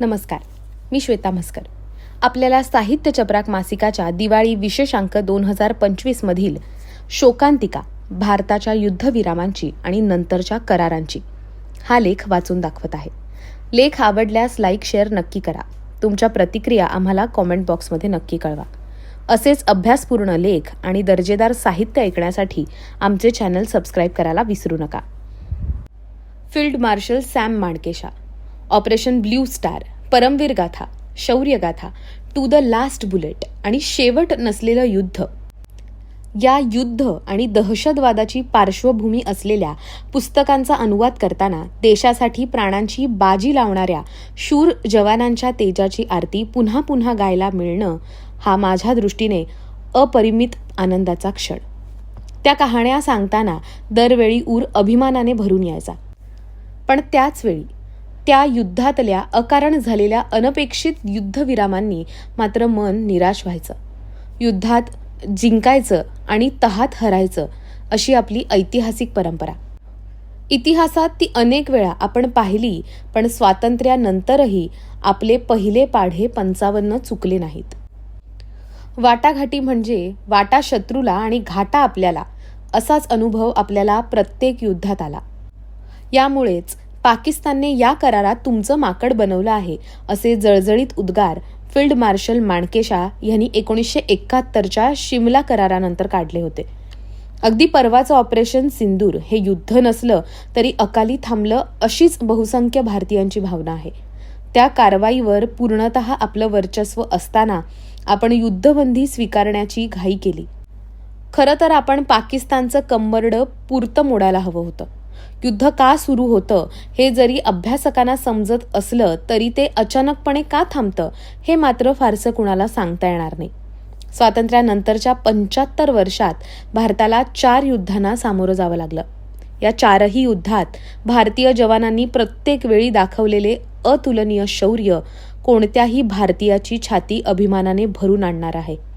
नमस्कार. मी श्वेता म्हस्कर. आपल्याला साहित्य चपराक मासिकाच्या दिवाळी विशेषांक दोन हजार पंचवीसमधील शोकांतिका भारताच्या युद्धविरामांची आणि नंतरच्या करारांची. हा लेख वाचून दाखवत आहे. लेख आवडल्यास लाईक शेअर नक्की करा. तुमच्या प्रतिक्रिया आम्हाला कॉमेंट बॉक्समध्ये नक्की कळवा. असेच अभ्यासपूर्ण लेख आणि दर्जेदार साहित्य ऐकण्यासाठी आमचे चॅनल सबस्क्राईब करायला विसरू नका. Field marshal Sam Manekshaw operation blue star Paramvir गाथा शौर्य गाथा टू द लास्ट बुलेट आणि शेवट नसलेलं युद्ध. या युद्ध आणि दहशतवादाची पार्श्वभूमी असलेल्या पुस्तकांचा अनुवाद करताना देशासाठी प्राणांची बाजी लावणाऱ्या शूर जवानांच्या तेजाची आरती पुन्हा पुन्हा गायला मिळणं हा माझ्या दृष्टीने अपरिमित आनंदाचा क्षण. त्या कहाण्या सांगताना दरवेळी ऊर अभिमानाने भरून यायचा. पण त्याचवेळी त्या युद्धातल्या अकारण झालेल्या अनपेक्षित युद्धविरामांनी मात्र मन निराश व्हायचं. युद्धात जिंकायचं आणि तहात हरायचं अशी आपली ऐतिहासिक परंपरा. इतिहासात ती अनेक वेळा आपण पाहिली पण स्वातंत्र्यानंतरही आपले पहिले पाढे पंचावन्न चुकले नाहीत. वाटाघाटी म्हणजे वाटा शत्रूला आणि घाटा आपल्याला असाच अनुभव आपल्याला प्रत्येक युद्धात आला. यामुळेच पाकिस्तानने या करारात तुमचं माकड बनवलं आहे असे जळजळीत उद्गार फील्ड मार्शल माणकेशा यांनी एकोणीसशे एकाहत्तरच्या शिमला करारानंतर काढले होते. अगदी परवाचं ऑपरेशन सिंदूर हे युद्ध नसलं तरी अकाली थांबलं अशीच बहुसंख्य भारतीयांची भावना आहे. त्या कारवाईवर पूर्णतः आपलं वर्चस्व असताना आपण युद्धबंदी स्वीकारण्याची घाई केली. खरं तर आपण पाकिस्तानचं कंबरडं पुरतं मोडायला हवं होतं. युद्ध का सुरू होतं? हे जरी अभ्यासकांना समजत असलं तरी ते अचानकपणे का थांबतं? हे मात्र फारसं कुणाला सांगता येणार नाही. स्वातंत्र्यानंतरच्या पंच्याहत्तर वर्षात भारताला चार युद्धांना सामोरं जावं लागलं. या चारही युद्धात भारतीय जवानांनी प्रत्येक वेळी दाखवलेले अतुलनीय शौर्य कोणत्याही भारतीयाची छाती अभिमानाने भरून आणणार आहे.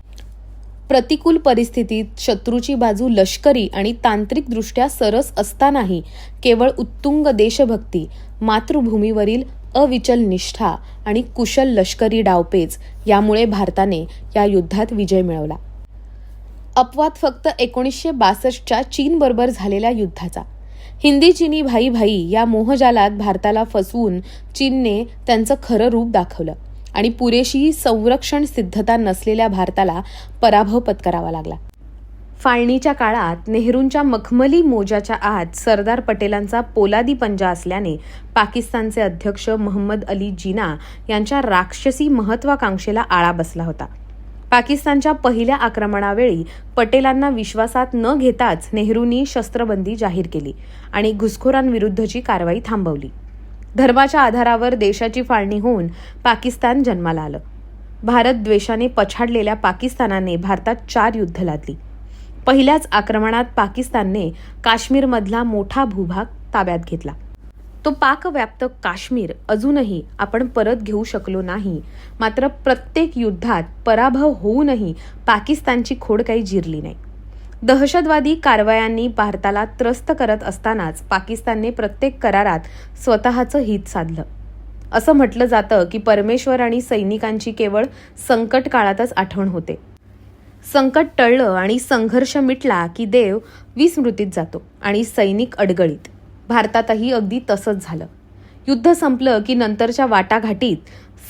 प्रतिकूल परिस्थितीत शत्रूची बाजू लष्करी आणि तांत्रिकदृष्ट्या सरस असतानाही केवळ उत्तुंग देशभक्ती मातृभूमीवरील अविचल निष्ठा आणि कुशल लष्करी डावपेच यामुळे भारताने या युद्धात विजय मिळवला. अपवाद फक्त एकोणीसशे बासष्टच्या चीनबरोबर झालेल्या युद्धाचा. हिंदी चिनी भाई भाई या मोहजालात भारताला फसवून चीनने त्यांचं खरं रूप दाखवलं. आणि पुरेशी संरक्षण सिद्धता नसलेल्या भारताला पराभव पत्करावा लागला. फाळणीच्या काळात नेहरूंच्या मखमली मोजाच्या आत सरदार पटेलांचा पोलादी पंजा असल्याने पाकिस्तानचे अध्यक्ष मोहम्मद अली जिना यांच्या राक्षसी महत्वाकांक्षेला आळा बसला होता. पाकिस्तानच्या पहिल्या आक्रमणावेळी पटेलांना विश्वासात न घेताच नेहरूंनी शस्त्रबंदी जाहीर केली आणि घुसखोरांविरुद्धची कारवाई थांबवली. धर्माच्या आधारावर देशाची फाळणी होऊन पाकिस्तान जन्माला आलं. भारत द्वेषाने पछाडलेल्या पाकिस्तानाने भारतात चार युद्ध लादली. पहिल्याच आक्रमणात पाकिस्तानने काश्मीरमधला मोठा भूभाग ताब्यात घेतला. तो पाकव्याप्त काश्मीर अजूनही आपण परत घेऊ शकलो नाही. मात्र प्रत्येक युद्धात पराभव होऊनही पाकिस्तानची खोड काही जिरली नाही. दहशतवादी कारवायांनी भारताला त्रस्त करत असतानाच पाकिस्तानने प्रत्येक करारात स्वतःचं हित साधलं. असं म्हटलं जातं की परमेश्वर आणि सैनिकांची केवळ संकट काळातच आठवण होते. संकट टळलं आणि संघर्ष मिटला की देव विस्मृतीत जातो आणि सैनिक अडगळीत. भारतातही अगदी तसंच झालं. युद्ध संपलं की नंतरच्या वाटाघाटीत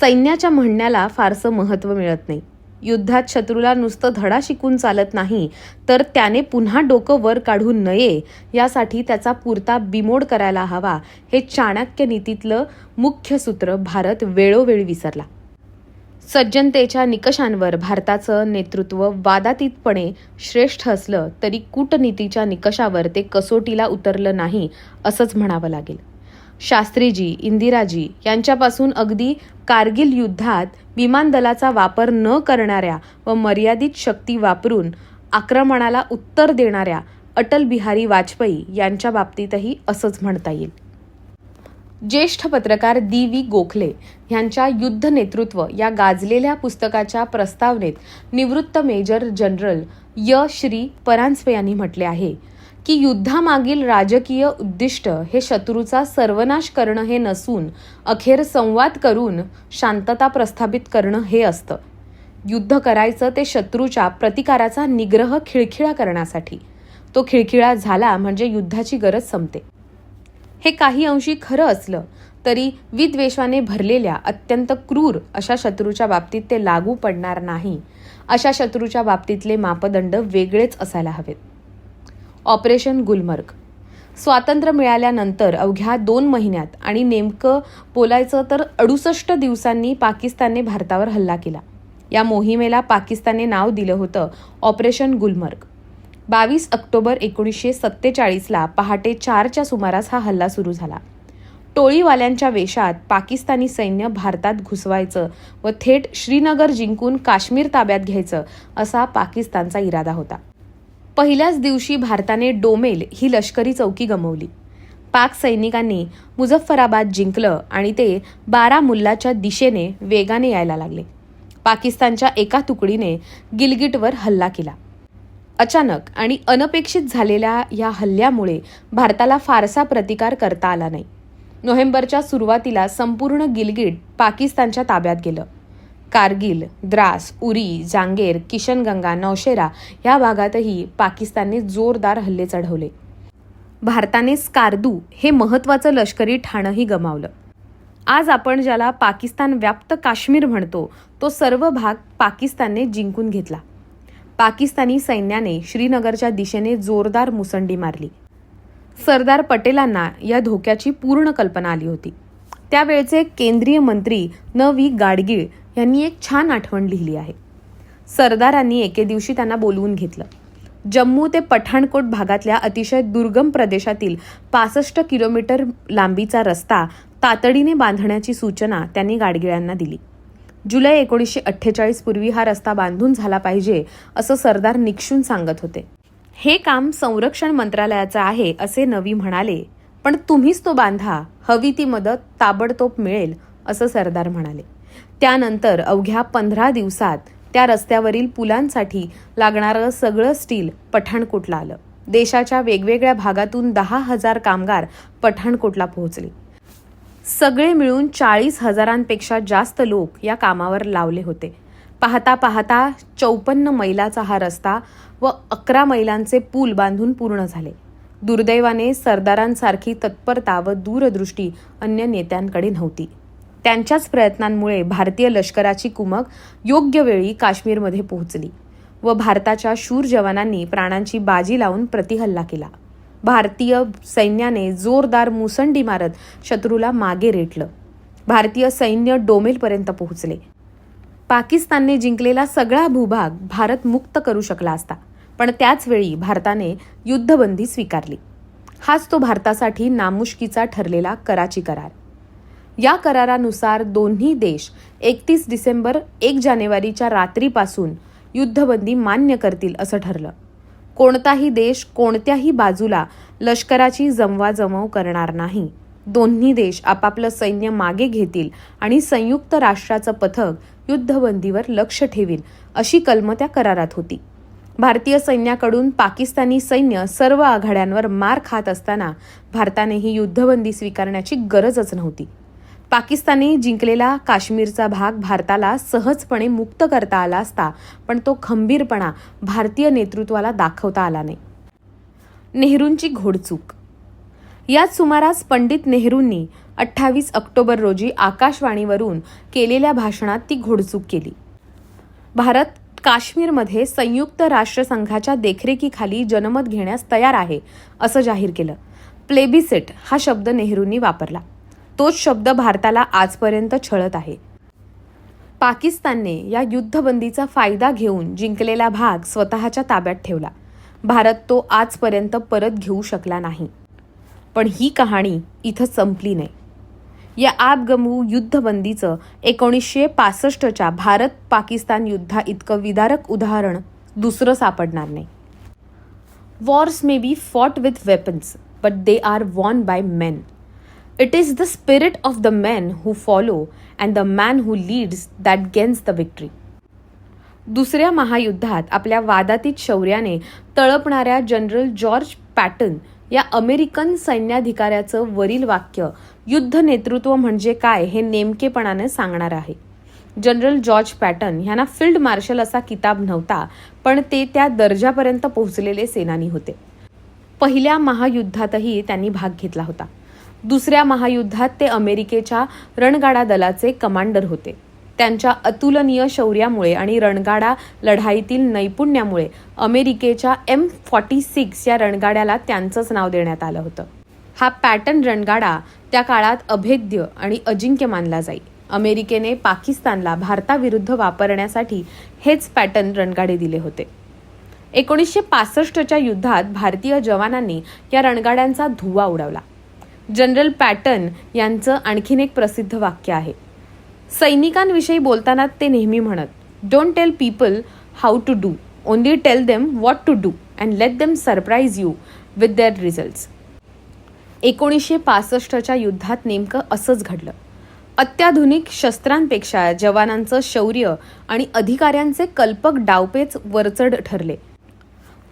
सैन्याच्या म्हणण्याला फारसं महत्त्व मिळत नाही. युद्धात शत्रूला नुसतं धडा शिकून चालत नाही तर त्याने पुन्हा डोकं वर काढू नये यासाठी त्याचा पुरता बिमोड करायला हवा हे चाणक्य नीतीतलं मुख्य सूत्र भारत वेळोवेळी विसरला. सज्जनतेच्या निकषांवर भारताचं नेतृत्व वादातीतपणे श्रेष्ठ असलं तरी कूटनीतीच्या निकषावर ते कसोटीला उतरलं नाही असंच म्हणावं लागेल. शास्त्रीजी इंदिराजी यांच्यापासून अगदी कारगिल युद्धात विमान दलाचा वापर न करणाऱ्या व मर्यादित शक्ती वापरून आक्रमणाला उत्तर देणाऱ्या अटल बिहारी वाजपेयी यांच्या बाबतीतही असंच म्हणता येईल. ज्येष्ठ पत्रकार दी व्ही गोखले यांच्या युद्ध नेतृत्व या गाजलेल्या पुस्तकाच्या प्रस्तावनेत निवृत्त मेजर जनरल य. श्री. परांजपे यांनी म्हटले आहे की युद्धामागील राजकीय उद्दिष्ट हे शत्रूचा सर्वनाश करणं हे नसून अखेर संवाद करून शांतता प्रस्थापित करणं हे असतं. युद्ध करायचं ते शत्रूच्या प्रतिकाराचा निग्रह खिळखिळा करण्यासाठी. तो खिळखिळा झाला म्हणजे युद्धाची गरज संपते. हे काही अंशी खरं असलं तरी विद्वेषाने भरलेल्या अत्यंत क्रूर अशा शत्रूच्या बाबतीत ते लागू पडणार नाही. अशा शत्रूच्या बाबतीतले मापदंड वेगळेच असायला हवेत. ऑपरेशन गुलमर्ग. स्वातंत्र्य मिळाल्यानंतर अवघ्या दोन महिन्यात आणि नेमकं बोलायचं तर अडुसष्ट दिवसांनी पाकिस्तानने भारतावर हल्ला केला. या मोहिमेला पाकिस्तानने नाव दिलं होतं ऑपरेशन गुलमर्ग. बावीस ऑक्टोबर एकोणीसशे सत्तेचाळीसला पहाटे चारच्या सुमारास हा हल्ला सुरू झाला. टोळीवाल्यांच्या वेशात पाकिस्तानी सैन्य भारतात घुसवायचं व थेट श्रीनगर जिंकून काश्मीर ताब्यात घ्यायचं असा पाकिस्तानचा इरादा होता. पहिल्याच दिवशी भारताने डोमेल ही लष्करी चौकी गमवली. पाक सैनिकांनी मुझफ्फराबाद जिंकलं आणि ते बारामुल्लाच्या दिशेने वेगाने यायला लागले. पाकिस्तानच्या एका तुकडीने गिलगिटवर हल्ला केला. अचानक आणि अनपेक्षित झालेल्या या हल्ल्यामुळे भारताला फारसा प्रतिकार करता आला नाही. नोव्हेंबरच्या सुरुवातीला संपूर्ण गिलगिट पाकिस्तानच्या ताब्यात गेलं. कारगिल द्रास उरी जांगेर किशनगंगा नौशेरा या भागातही पाकिस्तानने जोरदार हल्ले चढवले. भारताने स्कार्दू हे महत्त्वाचं लष्करी ठाणंही गमावलं. आज आपण ज्याला पाकिस्तान व्याप्त काश्मीर म्हणतो तो सर्व भाग पाकिस्तानने जिंकून घेतला. पाकिस्तानी सैन्याने श्रीनगरच्या दिशेने जोरदार मुसंडी मारली. सरदार पटेलांना या धोक्याची पूर्ण कल्पना आली होती. त्यावेळचे केंद्रीय मंत्री न व्ही गाडगीळ यांनी एक छान आठवण लिहिली आहे. सरदारांनी एके दिवशी त्यांना बोलवून घेतलं. जम्मू ते पठाणकोट भागातल्या अतिशय दुर्गम प्रदेशातील पासष्ट किलोमीटर लांबीचा रस्ता तातडीने बांधण्याची सूचना त्यांनी गाडगिळ्यांना दिली. जुलै एकोणीसशे अठ्ठेचाळीस पूर्वी हा रस्ता बांधून झाला पाहिजे असं सरदार निक्षून सांगत होते. हे काम संरक्षण मंत्रालयाचं आहे असे नवी म्हणाले पण तुम्हीच तो बांधा हवी ती मदत ताबडतोब मिळेल असं सरदार म्हणाले. त्यानंतर अवघ्या पंधरा दिवसात त्या रस्त्यावरील पुलांसाठी लागणारं सगळं स्टील पठाणकोटला आलं. देशाच्या वेगवेगळ्या भागातून दहा हजार कामगार पठाणकोटला पोहोचले. सगळे मिळून चाळीस हजारांपेक्षा जास्त लोक या कामावर लावले होते. पाहता पाहता चौपन्न मैलाचा हा रस्ता व अकरा मैलांचे पूल बांधून पूर्ण झाले. दुर्दैवाने सरदारांसारखी तत्परता व दूरदृष्टी अन्य नेत्यांकडे नव्हती. त्यांच्याच प्रयत्नांमुळे भारतीय लष्कराची कुमक योग्य वेळी काश्मीरमध्ये पोहोचली व भारताच्या शूर जवानांनी प्राणांची बाजी लावून प्रतिहल्ला केला. भारतीय सैन्याने जोरदार मुसंडी मारत शत्रूला मागे रेटलं. भारतीय सैन्य डोमेलपर्यंत पोहोचले. पाकिस्तानने जिंकलेला सगळा भूभाग भारत मुक्त करू शकला असता पण त्याचवेळी भारताने युद्धबंदी स्वीकारली. हाच तो भारतासाठी नामुष्कीचा ठरलेला कराची करार. या करारानुसार दोन्ही देश एकतीस डिसेंबर एक जानेवारीच्या रात्रीपासून युद्धबंदी मान्य करतील असं ठरलं. कोणताही देश कोणत्याही बाजूला लष्कराची जमवाजमव करणार नाही. दोन्ही देश आपापलं सैन्य मागे घेतील आणि संयुक्त राष्ट्राचं पथक युद्धबंदीवर लक्ष ठेवील अशी कलम त्या करारात होती. भारतीय सैन्याकडून पाकिस्तानी सैन्य सर्व आघाड्यांवर मार खात असताना भारतानेही युद्धबंदी स्वीकारण्याची गरजच नव्हती. पाकिस्तानी जिंकलेला काश्मीरचा भाग भारताला सहजपणे मुक्त करता आला असता पण तो खंबीरपणा भारतीय नेतृत्वाला दाखवता आला नाही. नेहरूंची घोडचूक. याच सुमारास पंडित नेहरूंनी अठ्ठावीस ऑक्टोबर रोजी आकाशवाणीवरून केलेल्या भाषणात ती घोडचूक केली. भारत काश्मीरमध्ये संयुक्त राष्ट्रसंघाच्या देखरेखीखाली जनमत घेण्यास तयार आहे असं जाहीर केलं. प्लेबिसेट हा शब्द नेहरूंनी वापरला. तोच शब्द भारताला आजपर्यंत छळत आहे. पाकिस्तानने या युद्धबंदीचा फायदा घेऊन जिंकलेला भाग स्वतःच्या ताब्यात ठेवला. भारत तो आजपर्यंत परत घेऊ शकला नाही. पण ही कहाणी इथं संपली नाही. या आपगमू युद्धबंदीचं एकोणीसशे पासष्टच्या भारत पाकिस्तान युद्धा इतकं विदारक उदाहरण दुसरं सापडणार नाही. Wars may be fought with weapons but they are won by men it is the spirit of the men who follow and the man who leads that gains the victory दुसऱ्या महायुद्धात आपल्या वादातीत शौर्याने तळपणाऱ्या जनरल जॉर्ज पॅटन या American सैन्याधिकाऱ्याचं वरील वाक्य युद्ध नेतृत्व म्हणजे काय? हे नेमकेपणाने सांगणार आहे. जनरल जॉर्ज पॅटन ह्यांना फील्ड मार्शल असा किताब नव्हता पण ते त्या दर्जापर्यंत पोहोचलेले सेनानी होते. पहिल्या महायुद्धातही त्यांनी भाग घेतला होता. दुसऱ्या महायुद्धात ते अमेरिकेच्या रणगाडा दलाचे कमांडर होते. त्यांच्या अतुलनीय शौर्यामुळे आणि रणगाडा लढाईतील नैपुण्यामुळे अमेरिकेच्या एम फॉर्टी सिक्स या रणगाड्याला त्यांचंच नाव देण्यात आलं होतं. हा पॅटर्न रणगाडा त्या काळात अभेद्य आणि अजिंक्य मानला जाई. अमेरिकेने पाकिस्तानला भारताविरुद्ध वापरण्यासाठी हेच पॅटर्न रणगाडे दिले होते. एकोणीसशे पासष्टच्या युद्धात भारतीय जवानांनी या रणगाड्यांचा धुवा उडवला. जनरल पॅटर्न यांचं आणखीन एक प्रसिद्ध वाक्य आहे. सैनिकांविषयी बोलताना ते नेहमी म्हणत don't tell people how to do only tell them what to do and let them surprise you with their results एकोणीसशे पासष्टच्या युद्धात नेमकं असंच घडलं. अत्याधुनिक शस्त्रांपेक्षा जवानांचं शौर्य आणि अधिकाऱ्यांचे कल्पक डावपेच वरचढ ठरले.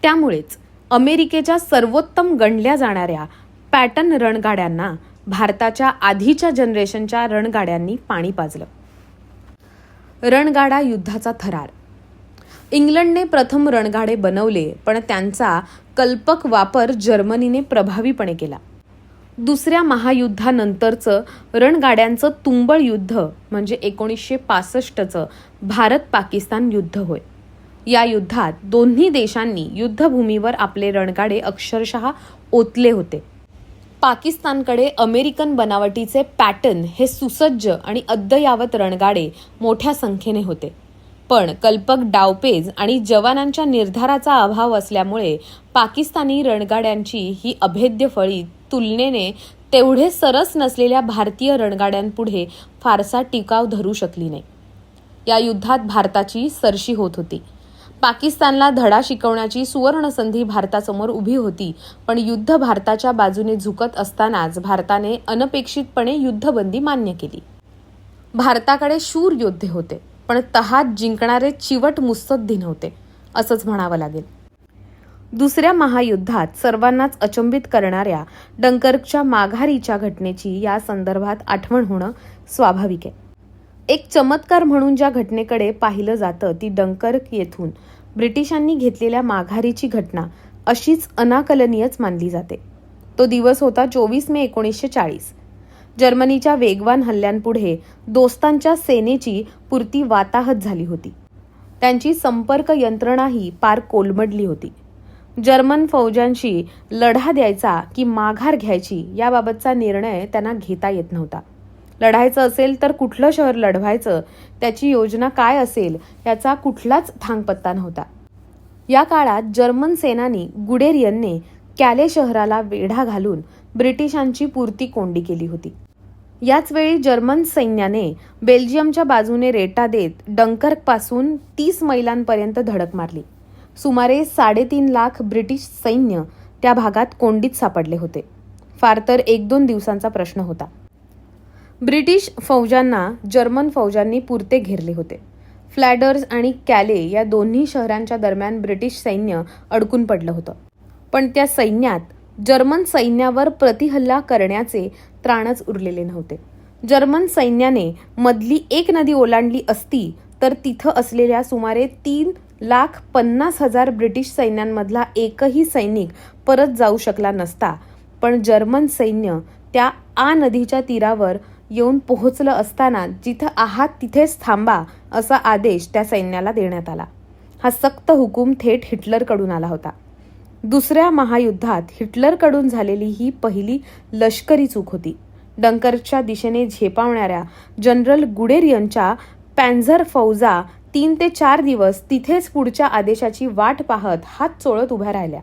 त्यामुळेच अमेरिकेच्या सर्वोत्तम गणल्या जाणाऱ्या पॅटर्न रणगाड्यांना भारताच्या आधीच्या जनरेशनच्या रणगाड्यांनी पाणी पाजलं. रणगाडा युद्धाचा थरार. इंग्लंडने प्रथम रणगाडे बनवले पण त्यांचा कल्पक वापर जर्मनीने प्रभावीपणे केला. दुसऱ्या महायुद्धानंतरचं रणगाड्यांचं तुंबळ युद्ध म्हणजे एकोणीसशे पासष्टचं भारत पाकिस्तान युद्ध होय. या युद्धात दोन्ही देशांनी युद्धभूमीवर आपले रणगाडे अक्षरशः ओतले होते. पाकिस्तानकडे अमेरिकन बनावटीचे पॅटर्न हे सुसज्ज आणि अद्ययावत रणगाडे मोठ्या संख्येने होते. पण कल्पक डावपेज आणि जवानांच्या निर्धाराचा अभाव असल्यामुळे पाकिस्तानी रणगाड्यांची ही अभेद्य फळी तुलनेने तेवढे सरस नसलेल्या भारतीय रणगाड्यांपुढे फारसा टिकाव धरू शकली नाही. या युद्धात भारताची सरशी होत होती. पाकिस्तानला धडा शिकवण्याची सुवर्ण संधी भारतासमोर उभी होती. पण युद्ध भारताच्या बाजूने झुकत असतानाच भारताने अनपेक्षितपणे युद्धबंदी मान्य केली. भारताकडे शूर योद्धे होते पण तहात जिंकणारे चिवट मुत्सद्दी नव्हते असंच म्हणावं लागेल. दुसऱ्या महायुद्धात सर्वांनाच अचंबित करणाऱ्या डंकर्कच्या माघारीच्या घटनेची या संदर्भात आठवण होणं स्वाभाविक आहे. एक चमत्कार म्हणून ज्या घटनेकडे पाहिलं जातं ती डंकर्क येथून. ब्रिटिशांनी घेतलेल्या माघारीची घटना अशीच अनाकलनीयच मानली जाते. तो दिवस होता चोवीस मे एकोणीसशे चाळीस. जर्मनीच्या वेगवान हल्ल्यांपुढे दोस्तांच्या सेनेची पुरती वाताहत झाली होती. त्यांची संपर्क यंत्रणाही पार कोलमडली होती. जर्मन फौजांशी लढा द्यायचा की माघार घ्यायची याबाबतचा निर्णय त्यांना घेता येत नव्हता. लढायचं असेल तर कुठलं शहर लढवायचं? त्याची योजना काय असेल? याचा कुठलाच थांगपत्ता नव्हता. या काळात जर्मन सेनानी गुडेरियनने कॅले शहराला वेढा घालून ब्रिटिशांची पूर्ती कोंडी केली होती. याच वेळी जर्मन सैन्याने बेल्जियमच्या बाजूने रेटा देत डंकर्कपासून तीस मैलांपर्यंत धडक मारली. सुमारे साडेतीन लाख ब्रिटिश सैन्य त्या भागात कोंडीत सापडले होते. फार तर एक दोन दिवसांचा प्रश्न होता. ब्रिटिश फौजांना जर्मन फौजांनी पुरते घेरले होते. फ्लॅडर्स आणि कॅले या दोन्ही शहरांच्या दरम्यान ब्रिटिश सैन्य अडकून पडलं होतं. पण त्या सैन्यात जर्मन सैन्यावर प्रतिहल्ला करण्याचे त्राणच उरलेले नव्हते. जर्मन सैन्याने मधली एक नदी ओलांडली असती तर तिथं असलेल्या सुमारे तीन लाख पन्नास हजार ब्रिटिश सैन्यांमधला एकही सैनिक परत जाऊ शकला नसता पण जर्मन सैन्य त्या आ नदीच्या तीरावर येऊन पोहोचलं असताना जिथं आहात तिथेच थांबा असा आदेश त्या सैन्याला देण्यात आला. हा सक्त हुकूम थेट हिटलरकडून आला होता. दुसऱ्या महायुद्धात हिटलरकडून झालेली ही पहिली लष्करी चूक होती. डंकरच्या दिशेने झेपावणाऱ्या जनरल गुडेरियनच्या पॅन्झर फौजा तीन ते चार दिवस तिथेच पुढच्या आदेशाची वाट पाहत हात चोळत उभ्या राहिल्या.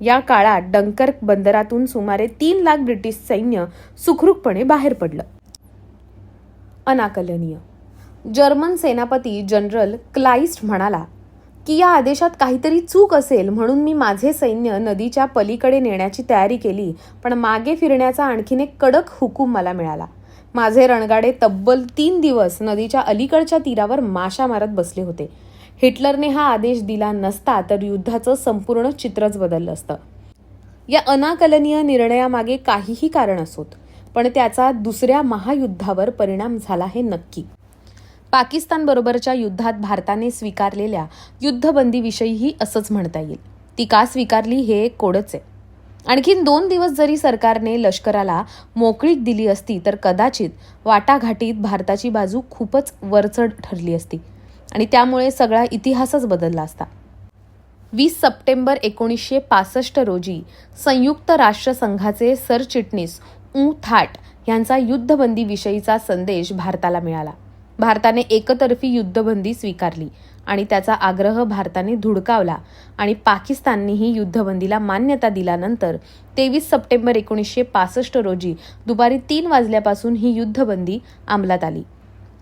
या काळात डंकर बंदरातून सुमारे तीन लाख ब्रिटिश सैन्य सुखरूपपणे बाहेर पडलं. अनाकलनीय. जर्मन सेनापती जनरल क्लाइस्ट म्हणाला की या आदेशात काहीतरी चूक असेल म्हणून मी माझे सैन्य नदीच्या पलीकडे नेण्याची तयारी केली पण मागे फिरण्याचा आणखीन एक कडक हुकूम मला मिळाला. माझे रणगाडे तब्बल तीन दिवस नदीच्या अलीकडच्या तीरावर माशा मारत बसले होते. हिटलरने हा आदेश दिला नसता तर युद्धाचं संपूर्ण चित्रच बदललं असतं. या अनाकलनीय निर्णयामागे काहीही कारण असोत. पण त्याचा दुसऱ्या महायुद्धावर परिणाम झाला हे नक्की. पाकिस्तानबरोबरच्या युद्धात भारताने स्वीकारलेल्या युद्धबंदीविषयीही असंच म्हणता येईल. ती का स्वीकारली हे एक कोडच. आहे आणखीन दोन दिवस जरी सरकारने लष्कराला मोकळीक दिली असती तर कदाचित वाटाघाटीत भारताची बाजू खूपच वरचढ ठरली असती आणि त्यामुळे सगळा इतिहासच बदलला असता. वीस सप्टेंबर एकोणीसशे पासष्ट रोजी संयुक्त राष्ट्रसंघाचे सरचिटणीस ऊ थाट यांचा युद्धबंदीविषयीचा संदेश भारताला मिळाला. भारताने एकतर्फी युद्धबंदी स्वीकारली आणि त्याचा आग्रह भारताने धुडकावला आणि पाकिस्ताननेही युद्धबंदीला मान्यता दिल्यानंतर तेवीस सप्टेंबर एकोणीसशे पासष्ट रोजी दुपारी तीन वाजल्यापासून ही युद्धबंदी अंमलात आली.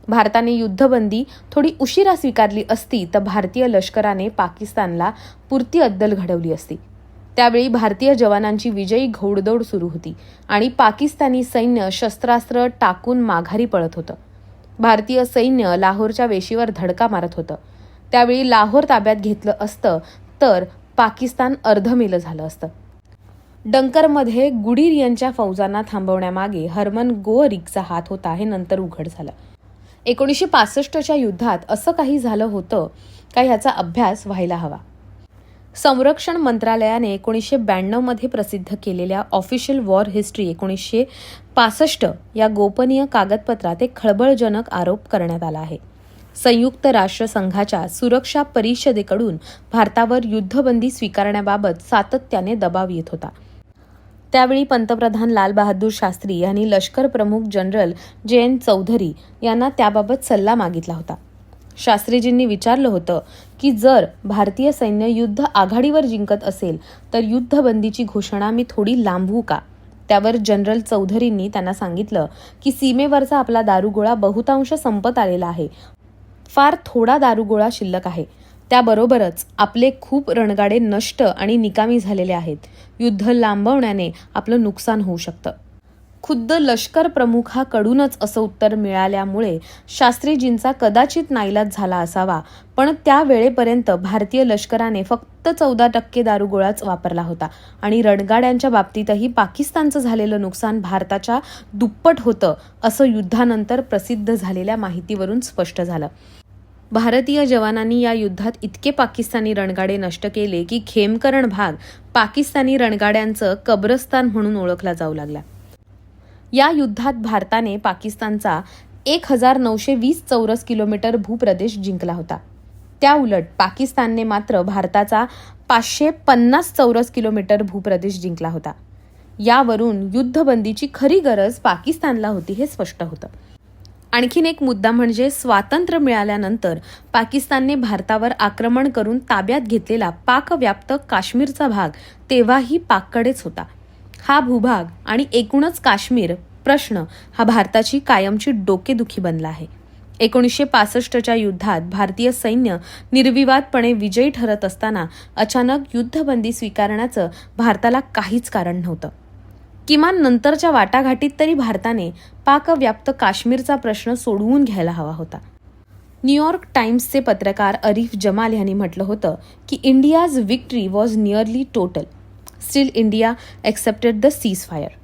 भारताने युद्धबंदी थोडी उशिरा स्वीकारली असती तर भारतीय लष्कराने पाकिस्तानला पुरती अद्दल घडवली असती. त्यावेळी भारतीय जवानांची विजयी घोडदौड सुरू होती आणि पाकिस्तानी सैन्य शस्त्रास्त्र टाकून माघारी पळत होतं. भारतीय सैन्य लाहोरच्या वेशीवर धडका मारत होतं. त्यावेळी लाहोर ताब्यात घेतलं असतं तर पाकिस्तान अर्धमेलं झालं असतं. डंकरमध्ये गुडीर यांच्या फौजांना थांबवण्यामागे हरमन गोअरिकचा हात होता हे नंतर उघड झालं. एकोणीसशे पासष्टच्या युद्धात असं काही झालं होतं का ह्याचा अभ्यास व्हायला हवा. संरक्षण मंत्रालयाने एकोणीसशे ब्याण्णवमध्ये प्रसिद्ध केलेल्या ऑफिशियल वॉर हिस्ट्री एकोणीसशे पासष्ट या गोपनीय कागदपत्रात एक खळबळजनक आरोप करण्यात आला आहे. संयुक्त राष्ट्रसंघाच्या सुरक्षा परिषदेकडून भारतावर युद्धबंदी स्वीकारण्याबाबत सातत्याने दबाव येत होता. त्यावेळी पंतप्रधान लालबहादूर शास्त्री यांनी लष्कर प्रमुख जनरल जे एन चौधरी यांना त्याबाबत सल्ला मागितला होता. शास्त्रीजींनी विचारलं होतं की जर भारतीय सैन्य युद्ध आघाडीवर जिंकत असेल तर युद्धबंदीची घोषणा मी थोडी लांबवू का? त्यावर जनरल चौधरींनी त्यांना सांगितलं की सीमेवरचा आपला दारुगोळा बहुतांश संपत आलेला आहे. फार थोडा दारुगोळा शिल्लक आहे. त्याबरोबरच आपले खूप रणगाडे नष्ट आणि निकामी झालेले आहेत. युद्ध लांबवण्याने आपलं नुकसान होऊ शकतं. खुद्द लष्कर प्रमुखाकडूनच असं उत्तर मिळाल्यामुळे शास्त्रीजींचा कदाचित नाईलाज झाला असावा. पण त्या वेळेपर्यंत भारतीय लष्कराने फक्त चौदा टक्के दारुगोळाच वापरला होता. आणि रणगाड्यांच्या बाबतीतही पाकिस्तानचं झालेलं नुकसान भारताच्या दुप्पट होतं असं युद्धानंतर प्रसिद्ध झालेल्या माहितीवरून स्पष्ट झालं. भारतीय जवानांनी या युद्धात इतके पाकिस्तानी रणगाडे नष्ट केले की खेमकरण भाग पाकिस्तानी रणगाड्यांचं कब्रस्तान म्हणून ओळखला जाऊ लागला. या युद्धात भारताने पाकिस्तानचा एक हजार नऊशे वीस चौरस किलोमीटर भूप्रदेश जिंकला होता. त्या उलट पाकिस्तानने मात्र भारताचा पाचशे पन्नास चौरस किलोमीटर भूप्रदेश जिंकला होता. यावरून युद्धबंदीची खरी गरज पाकिस्तानला होती हे स्पष्ट होतं. आणखीन एक मुद्दा म्हणजे स्वातंत्र्य मिळाल्यानंतर पाकिस्तानने भारतावर आक्रमण करून ताब्यात घेतलेला पाकव्याप्त काश्मीरचा भाग तेव्हाही पाककडेच होता. हा भूभाग आणि एकूणच काश्मीर प्रश्न हा भारताची कायमची डोकेदुखी बनला आहे. एकोणीसशे पासष्टच्या युद्धात भारतीय सैन्य निर्विवादपणे विजयी ठरत असताना अचानक युद्धबंदी स्वीकारण्याचं भारताला काहीच कारण नव्हतं. किमान नंतरच्या वाटाघाटीत तरी भारताने पाकव्याप्त काश्मीरचा प्रश्न सोडवून घ्यायला हवा होता. न्यूयॉर्क टाइम्सचे पत्रकार अरीफ जमाल यांनी म्हटलं होतं की India's victory was nearly total. Still India accepted the cease fire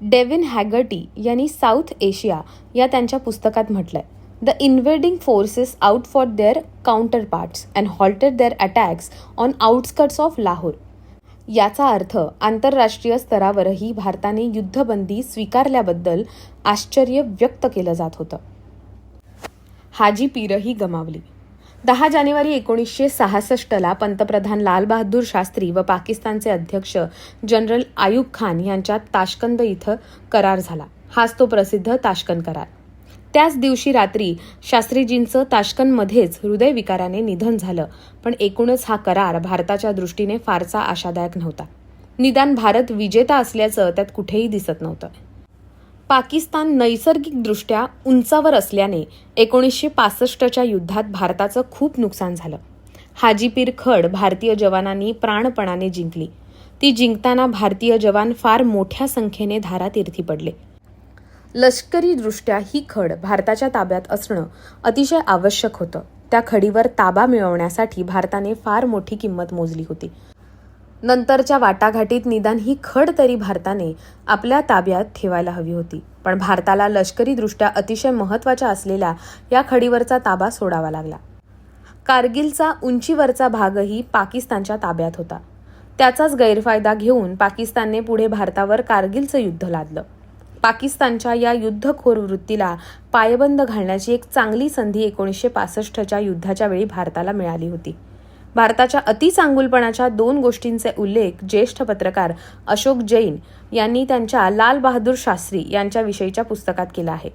Devin Hagerty यांनी साऊथ एशिया या त्यांच्या पुस्तकात म्हटलंय the invading forces out for their counterparts and halted their attacks on outskirts of Lahore याचा अर्थ आंतरराष्ट्रीय स्तरावरही भारताने युद्धबंदी स्वीकारल्याबद्दल आश्चर्य व्यक्त केलं जात होतं. हाजी पीरही गमावली. दहा जानेवारी एकोणीसशे सहासष्टला पंतप्रधान लालबहादूर शास्त्री व पाकिस्तानचे अध्यक्ष जनरल आयुब खान यांच्यात ताशकंद इथं करार झाला. हाच तो प्रसिद्ध ताशकंद करार. त्याच दिवशी रात्री शास्त्रीजींचं ताशकंदमध्येच हृदयविकाराने निधन झालं पण एकूणच हा करार भारताच्या दृष्टीने फारसा आशादायक नव्हता. निदान भारत विजेता असल्याचं त्यात कुठेही दिसत नव्हतं. पाकिस्तान नैसर्गिकदृष्ट्या उंचावर असल्याने एकोणीसशे पासष्टच्या युद्धात भारताचं खूप नुकसान झालं. हाजीपीर खड भारतीय जवानांनी प्राणपणाने जिंकली. ती जिंकताना भारतीय जवान फार मोठ्या संख्येने धारातीर्थी पडले. लष्करीदृष्ट्या ही खड भारताच्या ताब्यात असणं अतिशय आवश्यक होतं. त्या खडीवर ताबा मिळवण्यासाठी भारताने फार मोठी किंमत मोजली होती. नंतरच्या वाटाघाटीत निदान ही खड तरी भारताने आपल्या ताब्यात ठेवायला हवी होती. पण भारताला लष्करीदृष्ट्या अतिशय महत्त्वाच्या असलेल्या या खडीवरचा ताबा सोडावा लागला. कारगिलचा उंचीवरचा भागही पाकिस्तानच्या ताब्यात होता. त्याचाच गैरफायदा घेऊन पाकिस्तानने पुढे भारतावर कारगिलचं युद्ध लादलं. पाकिस्तानच्या या युद्धखोर वृत्तीला पायबंद घालण्याची एक चांगली संधी एकोणीसशे पासष्टच्या युद्धाच्या वेळी भारताला मिळाली होती. भारताच्या अतिचांगुलपणाच्या दोन गोष्टींचे उल्लेख ज्येष्ठ पत्रकार अशोक जैन यांनी त्यांच्या लाल बहादूर शास्त्री यांच्याविषयीच्या पुस्तकात केला आहे.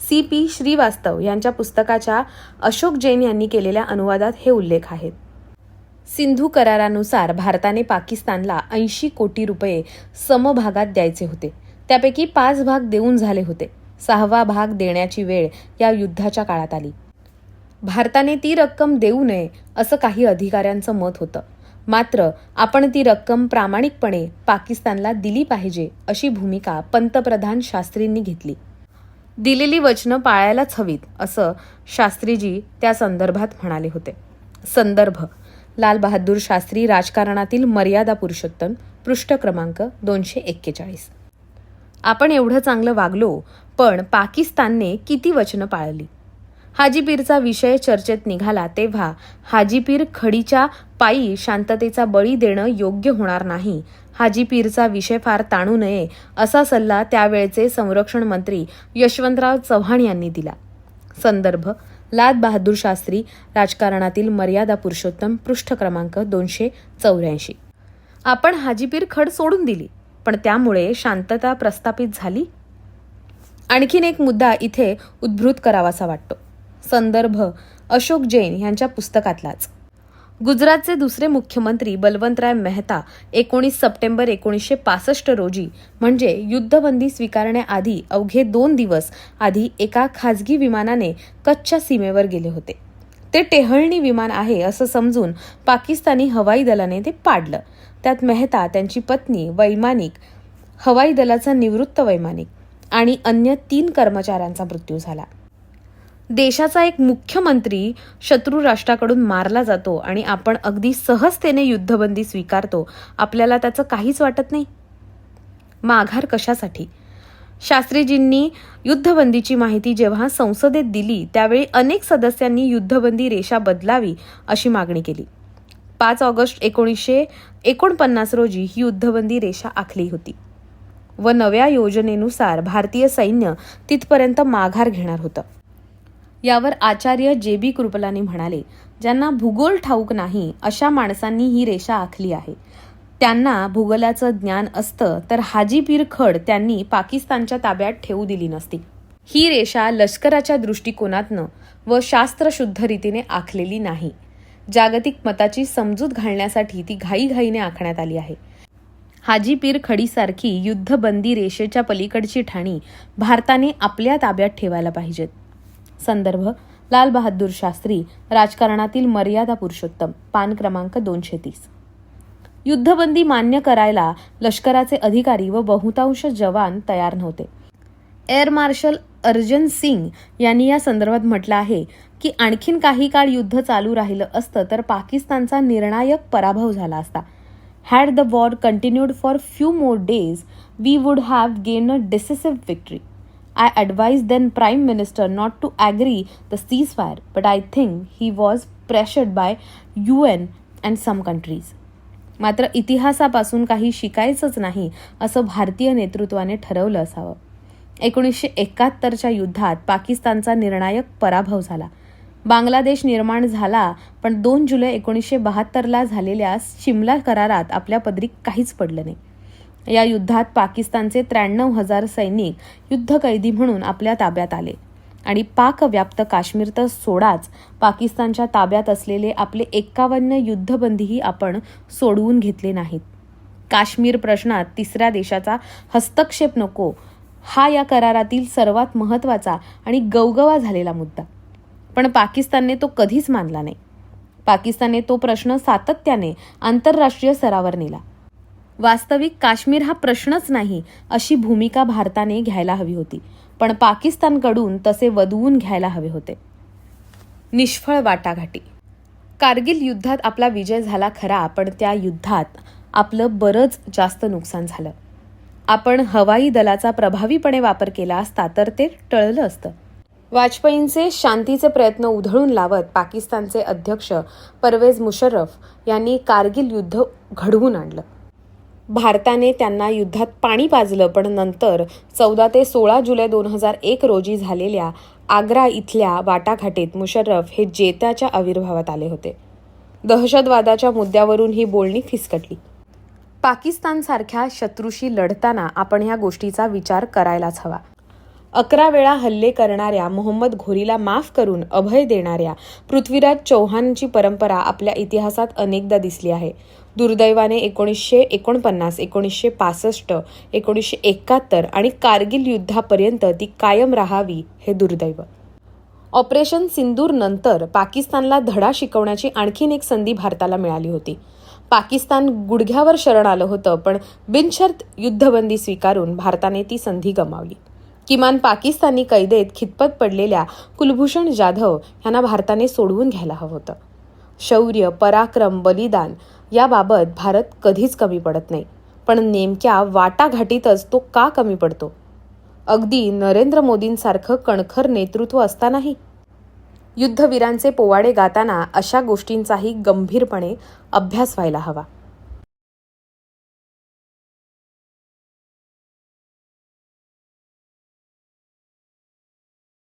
सी पी श्रीवास्तव यांच्या पुस्तकाच्या अशोक जैन यांनी केलेल्या अनुवादात हे उल्लेख आहेत. सिंधू करारानुसार भारताने पाकिस्तानला ऐंशी कोटी रुपये समभागात द्यायचे होते. त्यापैकी पाच भाग देऊन झाले होते. सहावा भाग देण्याची वेळ या युद्धाच्या काळात आली. भारताने ती रक्कम देऊ नये असं काही अधिकाऱ्यांचं मत होतं. मात्र आपण ती रक्कम प्रामाणिकपणे पाकिस्तानला दिली पाहिजे अशी भूमिका पंतप्रधान शास्त्रींनी घेतली. दिलेली वचनं पाळायलाच हवीत असं शास्त्रीजी त्या संदर्भात म्हणाले होते. संदर्भ. लाल बहादूर शास्त्री राजकारणातील मर्यादा पुरुषोत्तम पृष्ठ क्रमांक दोनशे एक्केचाळीस. आपण एवढं चांगलं वागलो पण पाकिस्तानने किती वचनं पाळली? हाजीपीरचा विषय चर्चेत निघाला तेव्हा हाजीपीर खडीच्या पायी शांततेचा बळी देणं योग्य होणार नाही. हाजीपीरचा विषय फार ताणू नये असा सल्ला त्यावेळचे संरक्षण मंत्री यशवंतराव चव्हाण यांनी दिला. संदर्भ लाल बहादूर शास्त्री राजकारणातील मर्यादा पुरुषोत्तम पृष्ठ क्रमांक दोनशे चौऱ्याऐंशी. आपण हाजीपीर खड सोडून दिली पण त्यामुळे शांतता प्रस्थापित झाली? आणखीन एक मुद्दा इथे उद्धृत करावासा वाटतो. संदर्भ अशोक जैन यांच्या पुस्तकातलाच. गुजरातचे दुसरे मुख्यमंत्री बलवंतराय मेहता एकोणीस सप्टेंबर एकोणीसशे पासष्ट रोजी म्हणजे युद्धबंदी स्वीकारण्याआधी अवघे दोन दिवस आधी एका खाजगी विमानाने कच्छच्या सीमेवर गेले होते. ते टेहळणी विमान आहे असं समजून पाकिस्तानी हवाई दलाने ते पाडलं. त्यात मेहता त्यांची पत्नी वैमानिक हवाई दलाचा निवृत्त वैमानिक आणि अन्य तीन कर्मचाऱ्यांचा मृत्यू झाला. देशाचा एक मुख्यमंत्री शत्रू राष्ट्राकडून मारला जातो आणि आपण अगदी सहजतेने युद्धबंदी स्वीकारतो. आपल्याला त्याचं काहीच वाटत नाही. माघार कशासाठी? शास्त्रीजींनी युद्धबंदीची माहिती जेव्हा संसदेत दिली त्यावेळी अनेक सदस्यांनी युद्धबंदी रेषा बदलावी अशी मागणी केली. पाच ऑगस्ट एकोणीसशे एकोणपन्नास रोजी ही युद्धबंदी रेषा आखली होती व नव्या योजनेनुसार भारतीय सैन्य तिथपर्यंत माघार घेणार होतं. यावर आचार्य जे बी कृपलानी म्हणाले ज्यांना भूगोल ठाऊक नाही अशा माणसांनी ही रेषा आखली आहे. त्यांना भूगोलाचं ज्ञान असतं तर हाजी पीर खड त्यांनी पाकिस्तानच्या ताब्यात ठेवू दिली नसती. ही रेषा लष्कराच्या दृष्टिकोनातनं व शास्त्रशुद्ध रीतीने आखलेली नाही. जागतिक मताची समजूत घालण्यासाठी ती घाईघाईने आखण्यात आली आहे. हाजी पीर खडीसारखी युद्धबंदी रेषेच्या पलीकडची ठाणी भारताने आपल्या ताब्यात ठेवायला पाहिजेत. संदर्भ लाल बहादूर शास्त्री राजकारणातील मर्यादा पुरुषोत्तम पान क्रमांक दोनशे तीस. युद्धबंदी मान्य करायला लष्कराचे अधिकारी व बहुतांश जवान तयार नव्हते. एअर मार्शल अर्जन सिंग यांनी या संदर्भात म्हटलं आहे की आणखीन काही काळ युद्ध चालू राहिलं असतं तर पाकिस्तानचा निर्णायक पराभव झाला असता. Had the war continued for few more days we would have gain a decisive victory I advised then Prime Minister not to agree the ceasefire, but I think he was pressured by UN and some countries. मात्र इतिहासापासून काही शिकायचंच नाही असं भारतीय नेतृत्वाने ठरवलं असावं. एकोणीसशे एकाहत्तरच्या युद्धात पाकिस्तानचा निर्णायक पराभव झाला. बांगलादेश निर्माण झाला पण दोन जुलै एकोणीसशे बहात्तरला झालेल्या शिमला करारात आपल्या पदरी काहीच पडलं नाही. या युद्धात पाकिस्तानचे त्र्याण्णव हजार सैनिक युद्धकैदी म्हणून आपल्या ताब्यात आले. आणि पाकव्याप्त काश्मीर तर सोडाच पाकिस्तानच्या ताब्यात असलेले आपले एक्कावन्न युद्धबंदीही आपण सोडवून घेतले नाहीत. काश्मीर प्रश्नात तिसऱ्या देशाचा हस्तक्षेप नको हा या करारातील सर्वात महत्त्वाचा आणि गवगवा झालेला मुद्दा. पण पाकिस्तानने तो कधीच मानला नाही. पाकिस्तानने तो प्रश्न सातत्याने आंतरराष्ट्रीय स्तरावर नेला. वास्तविक काश्मीर हा प्रश्नच नाही अशी भूमिका भारताने घ्यायला हवी होती. पण पाकिस्तानकडून तसे वधवून घ्यायला हवे होते. निष्फळ वाटाघाटी. कारगिल युद्धात आपला विजय झाला खरा पण त्या युद्धात आपलं बरंच जास्त नुकसान झालं. आपण हवाई दलाचा प्रभावीपणे वापर केला असता तर ते टळलं असतं. वाजपेयींचे शांतीचे प्रयत्न उधळून लावत पाकिस्तानचे अध्यक्ष परवेज मुशर्रफ यांनी कारगिल युद्ध घडवून आणलं. भारताने त्यांना युद्धात पाणी पाजलं पण नंतर चौदा ते सोळा जुलै दोन हजार एक रोजी झालेल्या आग्रा इथल्या वाटाघाटीत मुशर्रफ हे जेत्याच्या आविर्भावात आले होते. दहशतवादाच्या मुद्द्यावरून ही बोलणी फिसकटली. पाकिस्तानसारख्या शत्रूशी लढताना आपण ह्या गोष्टीचा विचार करायलाच हवा. अकरा वेळा हल्ले करणाऱ्या मोहम्मद घोरीला माफ करून अभय देणाऱ्या पृथ्वीराज चौहानची परंपरा आपल्या इतिहासात अनेकदा दिसली आहे. दुर्दैवाने एकोणीसशे एकोणपन्नास एकोणीसशे पासष्ट एकोणीसशे एकाहत्तर आणि कारगिल युद्धापर्यंत ती कायम राहावी हे दुर्दैव. ऑपरेशन सिंदूर नंतर पाकिस्तानला धडा शिकवण्याची आणखीन एक संधी भारताला मिळाली होती. पाकिस्तान गुडघ्यावर शरण आलं होतं पण बिनशर्त युद्धबंदी स्वीकारून भारताने ती संधी गमावली. किमान पाकिस्तानी कैदेत खितपत पडलेल्या कुलभूषण जाधव यांना भारताने सोडवून घ्यायला हवं होतं. शौर्य पराक्रम बलिदान याबाबत भारत कधीच कमी पडत नाही. पण नेमक्या वाटाघाटीतच तो का कमी पडतो? अगदी नरेंद्र मोदींसारखं कणखर नेतृत्व असतानाही? युद्धवीरांचे पोवाडे गाताना अशा गोष्टींचाही गंभीरपणे अभ्यास व्हायला हवा.